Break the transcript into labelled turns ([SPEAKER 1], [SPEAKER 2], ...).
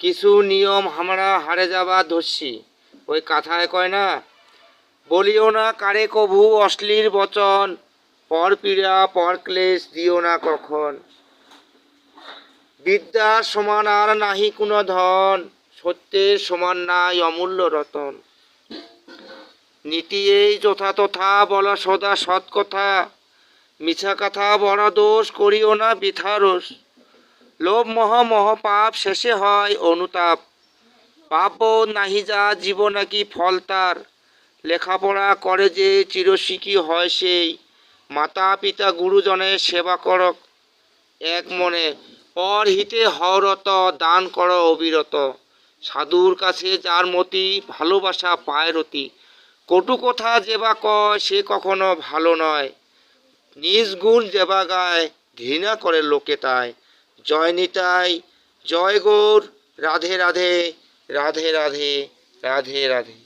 [SPEAKER 1] কিছু নিয়ম আমরা হারে যাবা ধরছি। ওই কথায় কয় না, বলিও না কারে কভু অশ্লীল বচন, পর পীড়া, পর ক্লেশ দিও না কখন। বিদ্যার সমান আর নাহি কোনো ধন, সত্যের সমান নাই অমূল্য রতন। নীতি এই যথা তথা, বলা সদা সৎ কথা। মিছা কথা বড় দোষ করিও না বৃথারোষ লোভ মহ মহ পাপ শেষে হয় অনুতাপ। পাপ নাহি যা জীব নাকি ফল তার। লেখাপড়া করে যে চিরশিখী হয় সেই। মাতা পিতা গুরুজনের সেবা করক এক মনে। পর হিতে হরত, দান কর অবিরত। সাধুর কাছে যার মতি, ভালোবাসা পায় রতি। কটু কথা যেবা কয়, সে কখনো ভালো নয়। নিজ গুণ যেবা গায়, ঘৃণা করে লোকে তাই। জয় নিতাই জয় গৌর রাধে রাধে রাধে রাধে রাধে রাধে।